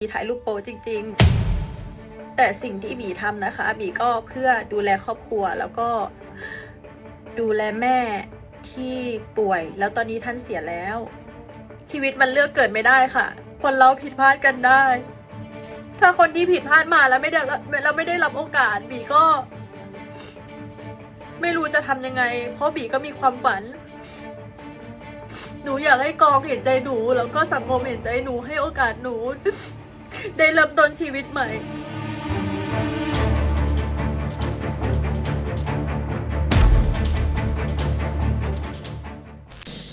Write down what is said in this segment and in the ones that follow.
บีถ่ายรูปโป๊จริง ๆ แต่สิ่งที่บีทำนะคะ บีก็เพื่อดูแลครอบครัวแล้วก็ดูแลแม่ที่ป่วย แล้วตอนนี้ท่านเสียแล้ว ชีวิตมันเลือกเกิดไม่ได้ค่ะ คนเราผิดพลาดกันได้ ถ้าคนที่ผิดพลาดมาแล้วไม่ได้เราไม่ได้รับโอกาส บีก็ ไม่รู้จะทำยังไง เพราะบีก็มีความฝันหนูอยากให้กองเห็นใจหนู แล้วก็สังคมเห็นใจหนูให้โอกาสหนู ได้เริ่มต้นชีวิตใหม่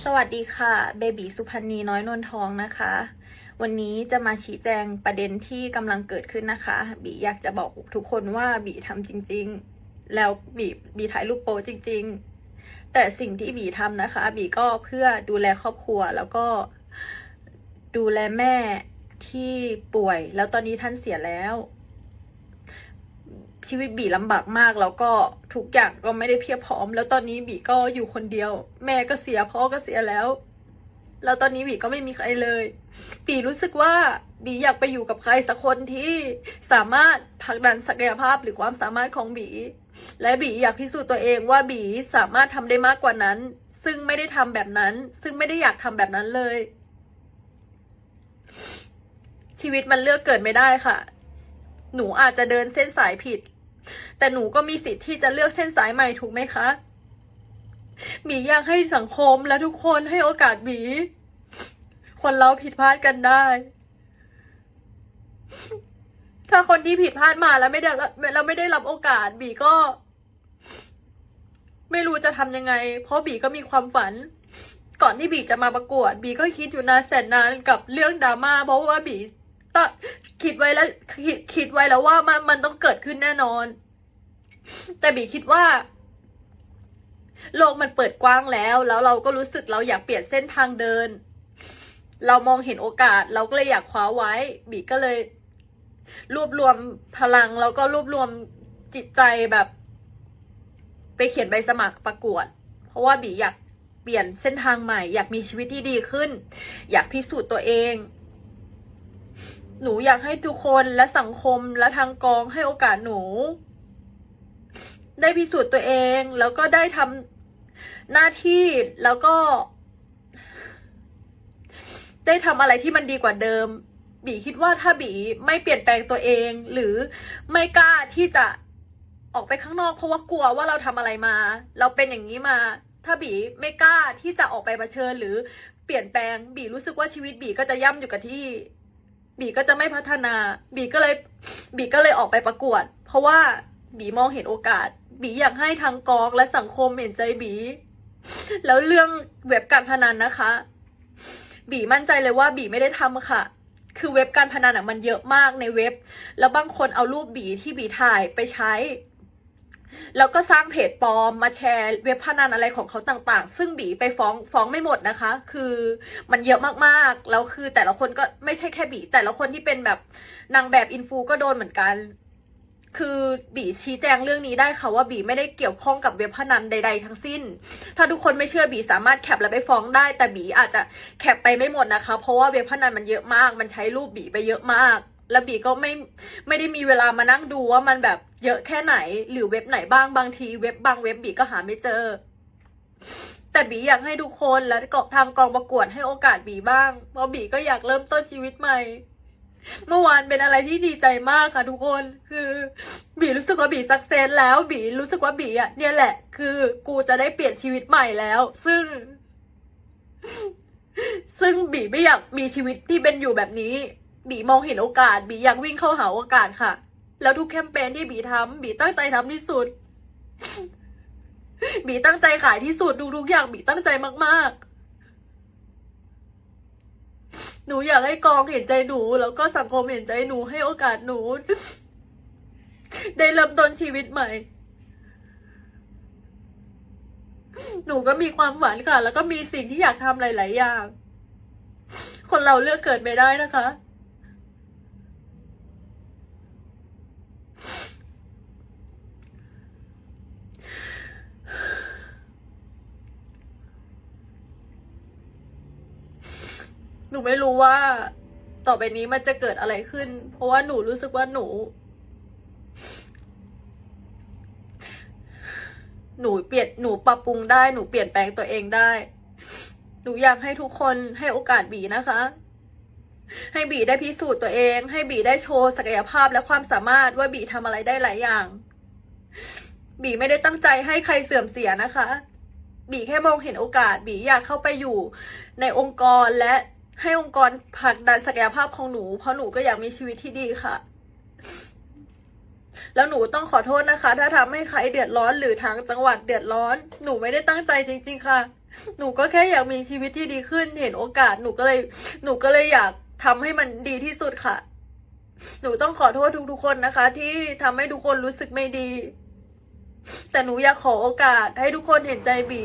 สวัสดีค่ะ เบบีสุพันธ์นีน้อยนวลทองนะคะ วันนี้จะมาชี้แจงประเด็นที่กำลังเกิดขึ้นนะคะ บีอยากจะบอกทุกคนว่าบีทำจริง ๆ แล้วบีบีถ่ายรูปโป๊จริง ๆ แต่สิ่งที่บีทำนะคะ บีก็เพื่อดูแลครอบครัวแล้วก็ดูแลแม่ ที่ป่วย แล้วตอนนี้ท่านเสียแล้ว ชีวิตบีลำบากมาก แล้วก็ทุกอย่างก็ไม่ได้เพียบพร้อม แล้วตอนนี้บีก็อยู่คนเดียว แม่ก็เสียพ่อก็เสียแล้ว แล้วตอนนี้บีก็ไม่มีใครเลย บีรู้สึกว่าบีอยากไปอยู่กับใครสักคนที่สามารถผลักดันศักยภาพหรือความสามารถของบี และบีอยากพิสูจน์ตัวเองว่าบีสามารถทำได้มากกว่านั้น ซึ่งไม่ได้ทำแบบนั้น ซึ่งไม่ได้อยากทำแบบนั้นเลย ชีวิตมันเลือกเกิดไม่ได้ค่ะ หนูอาจจะเดินเส้นสายผิด แต่หนูก็มีสิทธิ์ที่จะเลือกเส้นสายใหม่ถูกไหมคะบีอยากให้สังคมและทุกคนให้โอกาสบีคนเราผิดพลาดกันได้ ถ้าคนที่ผิดพลาดมาแล้วไม่ได้เราไม่ได้รับโอกาสบีก็ ไม่รู้จะทำยังไง เพราะบีก็มีความฝัน ก่อนที่บีจะมาประกวด บีก็คิดอยู่นานแสนนานกับเรื่องดราม่าเพราะว่าบี ตคิดไว้แล้วคิดคิดไว้แล้วว่ามันมันต้องเกิดขึ้นแน่นอน แต่บีคิดว่า โลกมันเปิดกว้างแล้ว แล้วเราก็รู้สึกเราอยากเปลี่ยนเส้นทางเดิน เรามองเห็นโอกาส เราก็เลยอยากคว้าไว้ บีก็เลย รวบรวมพลัง แล้วก็รวบรวมจิตใจแบบ ไปเขียนใบสมัครประกวด เพราะว่าบีอยากเปลี่ยนเส้นทางใหม่ อยากมีชีวิตที่ดีขึ้น อยากพิสูจน์ตัวเอง หนูอยากให้ทุกคนและสังคมและทางกองให้โอกาสหนู ได้พิสูจน์ตัวเองแล้วก็ได้ทำหน้าที่แล้วก็ ได้ทำอะไรที่มันดีกว่าเดิม บีคิดว่าถ้าบีไม่เปลี่ยนแปลงตัวเอง หรือไม่กล้าที่จะออกไปข้างนอกเพราะว่ากลัวว่าเราทำอะไรมา เราเป็นอย่างนี้มา ถ้าบีไม่กล้าที่จะออกไปเผชิญหรือเปลี่ยนแปลงบีรู้สึกว่าชีวิตบีก็จะย่ำอยู่กับที่ บีก็จะไม่พัฒนา บีก็เลย บีก็เลยออกไปประกวด เพราะว่าบีมองเห็นโอกาส บีอยากให้ทางกองและสังคมเห็นใจบี แล้วเรื่องเว็บการพนันนะคะ บีมั่นใจเลยว่าบีไม่ได้ทำค่ะ คือเว็บการพนันอะมันเยอะมากในเว็บ แล้วบางคนเอารูปบีที่บีถ่ายไปใช้ แล้วก็สร้างเพจปลอมมาแชร์เว็บพนันอะไรของเขาต่างๆ ซึ่งบีไปฟ้องฟ้องไม่หมดนะคะ คือมันเยอะมากๆ แล้วคือแต่ละคนก็ไม่ใช่แค่บี แต่ละคนที่เป็นแบบนางแบบอินฟูก็โดนเหมือนกัน คือบีชี้แจงเรื่องนี้ได้ค่ะว่าบีไม่ได้เกี่ยวข้องกับเว็บพนันใด ๆ ทั้งสิ้น ถ้าทุกคนไม่เชื่อบีสามารถแคปแล้วไปฟ้องได้ แต่บีอาจจะแคปไปไม่หมดนะคะ เพราะว่าเว็บพนันมันเยอะมาก มันใช้รูปบีไปเยอะมาก แล้วบีก็ไม่ไม่ได้มีเวลามานั่งดูว่ามันแบบเยอะแค่ไหน หรือเว็บไหนบ้างบางทีเว็บบางเว็บบีก็หาไม่เจอ แต่บีอยากให้ทุกคนและก็ทางกองประกวดให้โอกาสบีบ้าง เพราะบีก็อยากเริ่มต้นชีวิตใหม่ เมื่อวานเป็นอะไรที่ดีใจมากค่ะทุกคนคือ บีรู้สึกว่าบีสักเซสแล้วบีรู้สึกว่าบีอะเนี่ยแหละ คือกูจะได้เปลี่ยนชีวิตใหม่แล้ว ซึ่งซึ่งบีไม่อยากมีชีวิตที่เป็นอยู่แบบนี้ บีมองเห็นโอกาส บีอยากวิ่งเข้าหาโอกาสค่ะ แล้วทุกแคมเปญที่บีทำบีตั้งใจทำที่สุด บีตั้งใจขายที่สุดดูทุกอย่างบีตั้งใจมาก ๆ หนูอยากให้กองเห็นใจหนู แล้วก็สังคมเห็นใจหนูให้โอกาสหนู ได้เริ่มต้นชีวิตใหม่ หนูก็มีความฝันค่ะ แล้วก็มีสิ่งที่อยากทำหลาย ๆ อย่าง คนเราเลือกเกิดไม่ได้นะคะ นูไม่รู้ว่า ต่อไปนี้มันจะเกิดอะไรขึ้น เพราะว่าหนูรู้สึกว่าหนู หนูเปลี่ยนหนูปรับปรุงได้หนูเปลี่ยนแปลงตัวเองได้ หนูอยากให้ทุกคนให้โอกาสบีนะคะ ให้บีได้พิสูจน์ตัวเอง ให้บีได้โชว์ศักยภาพและความสามารถว่าบีทำอะไรได้หลายอย่างบีไม่ได้ตั้งใจให้ใครเสื่อมเสียนะคะ บีแค่มองเห็นโอกาส บีอยากเข้าไปอยู่ในองค์กรและ ให้องค์กรผลักดันศักยภาพของหนู เพราะหนูก็อยากมีชีวิตที่ดีค่ะ แล้วหนูต้องขอโทษนะคะ ถ้าทำให้ใครเดือดร้อนหรือทางจังหวัดเดือดร้อน หนูไม่ได้ตั้งใจจริง ๆ ค่ะ หนูก็แค่อยากมีชีวิตที่ดีขึ้น เห็นโอกาสหนูก็เลย หนูก็เลยอยากทำให้มันดีที่สุดค่ะ หนูต้องขอโทษทุก ๆ คนนะคะ ที่ทำให้ทุกคนรู้สึกไม่ดี แต่หนูอยากขอโอกาสให้ทุกคนเห็นใจบี